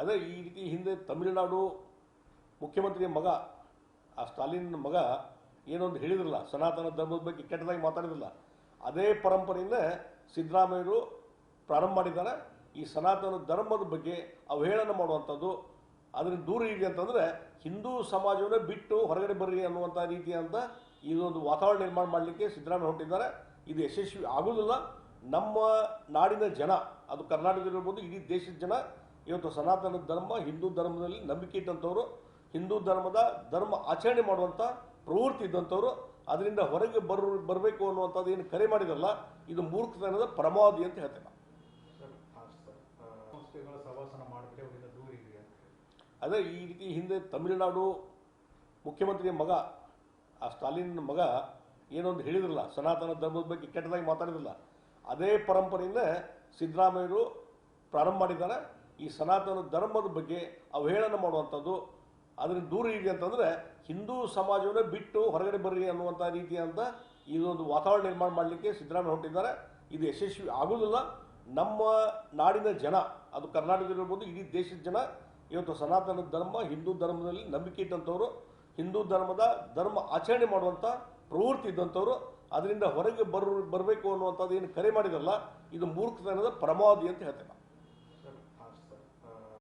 ಅದೇ ಈ ರೀತಿ ಹಿಂದೆ ತಮಿಳುನಾಡು ಮುಖ್ಯಮಂತ್ರಿಯ ಮಗ, ಆ ಸ್ಟಾಲಿನ್ ಮಗ ಏನೊಂದು ಹೇಳಿದ್ರಲ್ಲ, ಸನಾತನ ಧರ್ಮದ ಬಗ್ಗೆ ಕೆಟ್ಟದಾಗಿ ಮಾತಾಡಿದ್ರಲ್ಲ, ಅದೇ ಪರಂಪರೆಯಿಂದ ಸಿದ್ದರಾಮಯ್ಯರು ಪ್ರಾರಂಭ ಮಾಡಿದ್ದಾರೆ. ಈ ಸನಾತನ ಧರ್ಮದ ಬಗ್ಗೆ ಅವಹೇಳನ ಮಾಡುವಂಥದ್ದು, ಅದರಿಂದ ದೂರ ಇದೆ ಅಂತಂದ್ರೆ ಹಿಂದೂ ಸಮಾಜವನ್ನೇ ಬಿಟ್ಟು ಹೊರಗಡೆ ಬರ್ರಿ ಅನ್ನುವಂಥ ರೀತಿಯಂತ ಇದೊಂದು ವಾತಾವರಣ ನಿರ್ಮಾಣ ಮಾಡಲಿಕ್ಕೆ ಸಿದ್ದರಾಮಯ್ಯ ಹೊಂಟಿದ್ದಾರೆ ಇದು ಯಶಸ್ವಿ ಆಗುವುದಿಲ್ಲ ನಮ್ಮ ನಾಡಿನ ಜನ, ಅದು ಕರ್ನಾಟಕದಲ್ಲಿರ್ಬೋದು, ಇಡೀ ದೇಶದ ಜನ ಇವತ್ತು ಸನಾತನ ಧರ್ಮ, ಹಿಂದೂ ಧರ್ಮದಲ್ಲಿ ನಂಬಿಕೆ ಇಟ್ಟಂಥವ್ರು, ಹಿಂದೂ ಧರ್ಮದ ಧರ್ಮ ಆಚರಣೆ ಮಾಡುವಂಥ ಪ್ರವೃತ್ತಿ ಇದ್ದಂಥವ್ರು, ಅದರಿಂದ ಹೊರಗೆ ಬರ್, ಬರಬೇಕು ಅನ್ನುವಂಥದ್ದು ಏನು ಕರೆ ಮಾಡಿದಲ್ಲ, ಇದು ಮೂರ್ಖತನದ ಪ್ರಮಾದಿ ಅಂತ ಹೇಳ್ತೇನೆ ಅದೇ ಈ ರೀತಿ ಹಿಂದೆ ತಮಿಳುನಾಡು ಮುಖ್ಯಮಂತ್ರಿಯ ಮಗ, ಆ ಸ್ಟಾಲಿನ್ ಮಗ ಏನೊಂದು ಹೇಳಿದ್ರಲ್ಲ, ಸನಾತನ ಧರ್ಮದ ಬಗ್ಗೆ ಕೆಟ್ಟದಾಗಿ ಮಾತಾಡಿದ್ರಲ್ಲ, ಅದೇ ಪರಂಪರೆಯಿಂದ ಸಿದ್ದರಾಮಯ್ಯರು ಪ್ರಾರಂಭ ಮಾಡಿದ್ದಾರೆ. ಈ ಸನಾತನ ಧರ್ಮದ ಬಗ್ಗೆ ಅವಹೇಳನ ಮಾಡುವಂಥದ್ದು ಅದರಿಂದ ದೂರ ಇರಿ ಅಂತಂದರೆ, ಹಿಂದೂ ಸಮಾಜವನ್ನೇ ಬಿಟ್ಟು ಹೊರಗಡೆ ಬರ್ರಿ ಅನ್ನುವಂಥ ರೀತಿಯಂತ ಇದೊಂದು ವಾತಾವರಣ ನಿರ್ಮಾಣ ಮಾಡಲಿಕ್ಕೆ ಸಿದ್ದರಾಮಯ್ಯ ಹೊಂಟಿದ್ದಾರೆ ಇದು ಯಶಸ್ವಿ ಆಗೋದಿಲ್ಲ ನಮ್ಮ ನಾಡಿನ ಜನ, ಅದು ಕರ್ನಾಟಕದಲ್ಲಿರ್ಬೋದು ಇಡೀ ದೇಶದ ಜನ, ಇವತ್ತು ಸನಾತನ ಧರ್ಮ, ಹಿಂದೂ ಧರ್ಮದಲ್ಲಿ ನಂಬಿಕೆ ಇಟ್ಟಂಥವ್ರು, ಹಿಂದೂ ಧರ್ಮದ ಧರ್ಮ ಆಚರಣೆ ಮಾಡುವಂಥ ಪ್ರವೃತ್ತಿ ಇದ್ದಂಥವ್ರು, ಅದರಿಂದ ಹೊರಗೆ ಬರ್, ಬರಬೇಕು ಅನ್ನುವಂಥದ್ದು ಏನು ಕರೆ ಮಾಡಿದಲ್ಲ ಇದು ಮೂರ್ಖತನದ ಪ್ರಮಾದಿ ಅಂತ ಹೇಳ್ತೇನೆ.